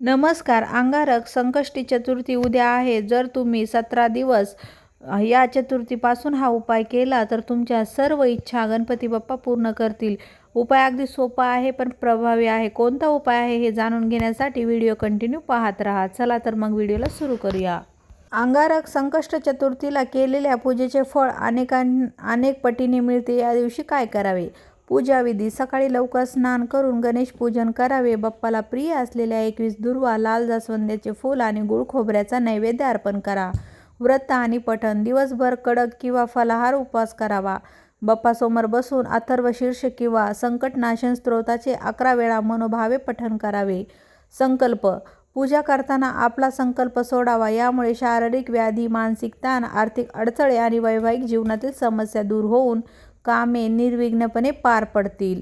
नमस्कार अंगारक संकष्टी चतुर्थी उद्या आहे. जर तुम्ही सतरा दिवस या चतुर्थीपासून हा उपाय केला तर तुमच्या सर्व इच्छा गणपती बाप्पा पूर्ण करतील. उपाय अगदी सोपा आहे पण प्रभावी आहे. कोणता उपाय आहे हे जाणून घेण्यासाठी व्हिडिओ कंटिन्यू पाहत राहा. चला तर मग व्हिडिओला सुरू करूया. अंगारक संकष्ट चतुर्थीला केलेल्या पूजेचे फळ अनेकां अनेक पटीने मिळते. या दिवशी काय करावे? पूजाविधी. सकाळी लवकर स्नान करून गणेश पूजन करावे. बाप्पाला प्रिय असलेल्या एकवीस दुर्वा लाल जास्वंद्याचे फूल आणि गुळ खोबऱ्याचा नैवेद्य अर्पण करा. व्रत आणि पठण. दिवसभर कडक किंवा फलाहार उपवास करावा. बाप्पासमोर बसून अथर्व शीर्ष किंवा संकटनाशन स्त्रोताचे अकरा वेळा मनोभावे पठण करावे. संकल्प. पूजा करताना आपला संकल्प सोडावा. यामुळे शारीरिक व्याधी मानसिक ताण आर्थिक अडचणे आणि वैवाहिक जीवनातील समस्या दूर होऊन कामे निर्विघ्नपणे पार पडतील.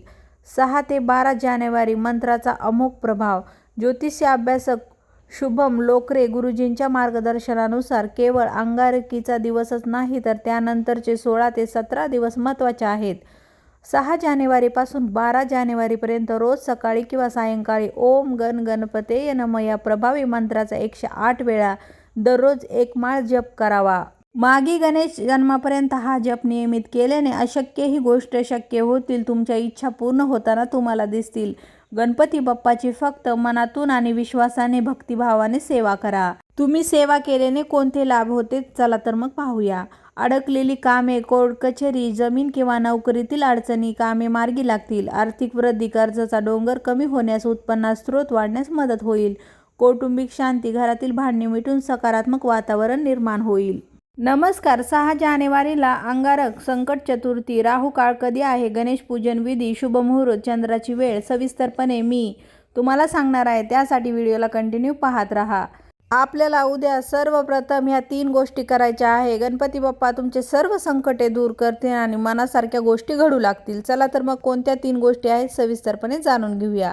सहा ते बारा जानेवारी मंत्राचा अमोघ प्रभाव. ज्योतिष्य अभ्यासक शुभम लोकरे गुरुजींच्या मार्गदर्शनानुसार केवळ अंगारकीचा दिवसच नाही तर त्यानंतरचे सोळा ते सतरा दिवस महत्त्वाचे आहेत. सहा जानेवारीपासून बारा जानेवारीपर्यंत रोज सकाळी किंवा सायंकाळी ओम गण गणपते नम या प्रभावी मंत्राचा एकशे आठ वेळा दररोज एक माळ जप करावा. मागी गणेश जन्मापर्यंत हा जप नियमित केल्याने अशक्य ही गोष्ट शक्य होतील तुमच्या इच्छा पूर्ण होताना तुम्हाला दिसतील. गणपती बाप्पाची फक्त मनातून आणि विश्वासाने भक्तिभावाने सेवा करा. तुम्ही सेवा केल्याने कोणते लाभ होते चला तर मग पाहूया. अडकलेली कामे कोर्ट कचेरी जमीन किंवा नोकरीतील अडचणी कामे मार्गी लागतील. आर्थिक वृद्धी कर्जाचा डोंगर कमी होण्यास उत्पन्नात स्रोत वाढण्यास मदत होईल. कौटुंबिक शांती घरातील भांडणे मिटून सकारात्मक वातावरण निर्माण होईल. नमस्कार सहा जानेवारीला अंगारक संकट चतुर्थी. राहू काळ कधी आहे? गणेश पूजन विधी शुभमुहूर्त चंद्राची वेळ सविस्तरपणे मी तुम्हाला सांगणार आहे. त्यासाठी व्हिडिओला कंटिन्यू पाहत राहा. आपल्याला उद्या सर्वप्रथम ह्या तीन गोष्टी करायच्या आहे. गणपती बाप्पा तुमचे सर्व संकटे दूर करतील आणि मनासारख्या गोष्टी घडू लागतील. चला तर मग कोणत्या तीन गोष्टी आहेत? सविस्तरपणे जाणून घेऊया.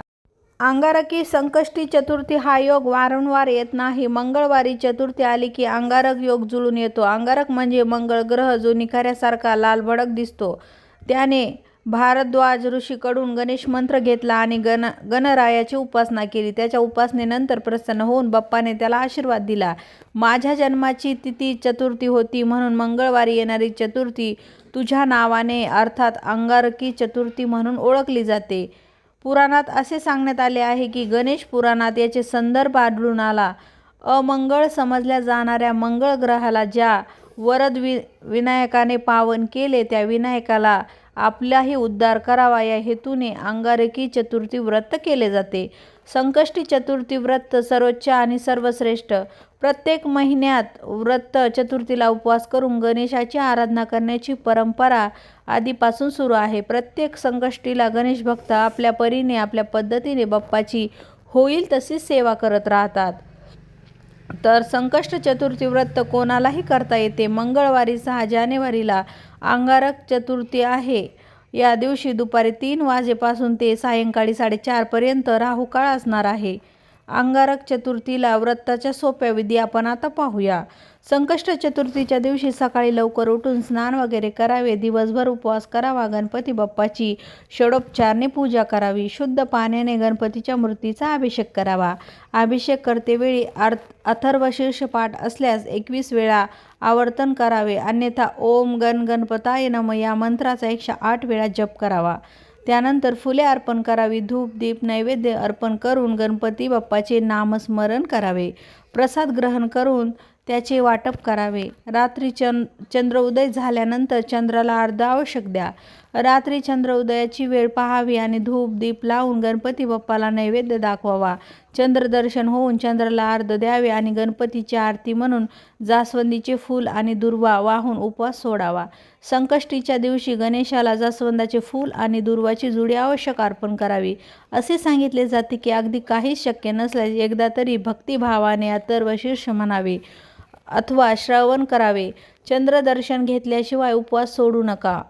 अंगारकी संकष्टी चतुर्थी हा योग वारंवार येत नाही. मंगळवारी चतुर्थी आली की अंगारक योग जुळून येतो. अंगारक म्हणजे मंगळ ग्रह जो निखाऱ्यासारखा लाल भडक दिसतो. त्याने भारद्वाज ऋषीकडून गणेश मंत्र घेतला आणि गण गणरायाची उपासना केली. त्याच्या उपासनेनंतर प्रसन्न होऊन बाप्पाने त्याला आशीर्वाद दिला. माझ्या जन्माची तिथी चतुर्थी होती म्हणून मंगळवारी येणारी चतुर्थी तुझ्या नावाने अर्थात अंगारकी चतुर्थी म्हणून ओळखली जाते. पुराणात असे सांगण्यात आले आहे की गणेश पुराणात याचे संदर्भ आढळून आला. अमंगळ समजल्या जाणाऱ्या मंगळ ग्रहाला ज्या वरद वि विनायकाने पावन केले त्या विनायकाला आपलाही उद्धार करावा. या हेतूने अंगारकी चतुर्थी व्रत केले जाते. संकष्टी चतुर्थी व्रत सर्वोच्च आणि सर्वश्रेष्ठ. प्रत्येक महिन्यात व्रत चतुर्थीला उपवास करून गणेशाची आराधना करण्याची परंपरा आधीपासून सुरू आहे. प्रत्येक संकष्टीला गणेश भक्त आपल्या परीने आपल्या पद्धतीने बाप्पाची होईल तशी सेवा करत राहतात. तर संकष्ट चतुर्थी व्रत कोणालाही करता येते? मंगळवारी सहा जानेवारीला अंगारक चतुर्थी आहे. या दिवशी दुपारी तीन वाजेपासून ते सायंकाळी साडेचारपर्यंत राहुकाळ असणार आहे. अंगारक चतुर्थीला व्रताच्या सोप्या विधी आपण आता पाहूया. संकष्ट चतुर्थीच्या दिवशी सकाळी लवकर उठून स्नान वगैरे करावे दिवसभर उपवास करावा गणपती बाप्पाची षडोपचारने पूजा करावी शुद्ध पाण्याने गणपतीच्या मूर्तीचा अभिषेक करावा. अभिषेक करतेवेळी अर्थ अथर्व शीर्षपाठ असल्यास एकवीस वेळा आवर्तन करावे अन्यथा ओम गण गणपताय नम या मंत्राचा एकशे आठ वेळा जप करावा. त्यानंतर फुले अर्पण करावी धूप दीप नैवेद्य अर्पण करून गणपती बाप्पाचे नामस्मरण करावे. प्रसाद ग्रहण करून त्याचे वाटप करावे. रात्री चंद चंद्र उदय झाल्यानंतर चंद्राला अर्ध आवश्यक द्या. रात्री चंद्र उदयाची वेळ पाहावी आणि धूप दीप लावून गणपती बाप्पाला नैवेद्य दाखवावा. चंद्रदर्शन होऊन चंद्राला अर्ध द्यावे आणि गणपतीची आरती म्हणून जास्वंदीचे फूल आणि दुर्वा वाहून उपवास सोडावा. संकष्टीच्या दिवशी गणेशाला जास्वंदाचे फूल आणि दुर्वाची जुडी आवश्यक अर्पण करावी. असे सांगितले जाते की अगदी काहीच शक्य नसल्यास एकदा तरी भक्तिभावाने अथर्व शीर्ष म्हणावे अथवा श्रवण करावे. चंद्रदर्शन घेतल्याशिवाय उपवास सोडू नका.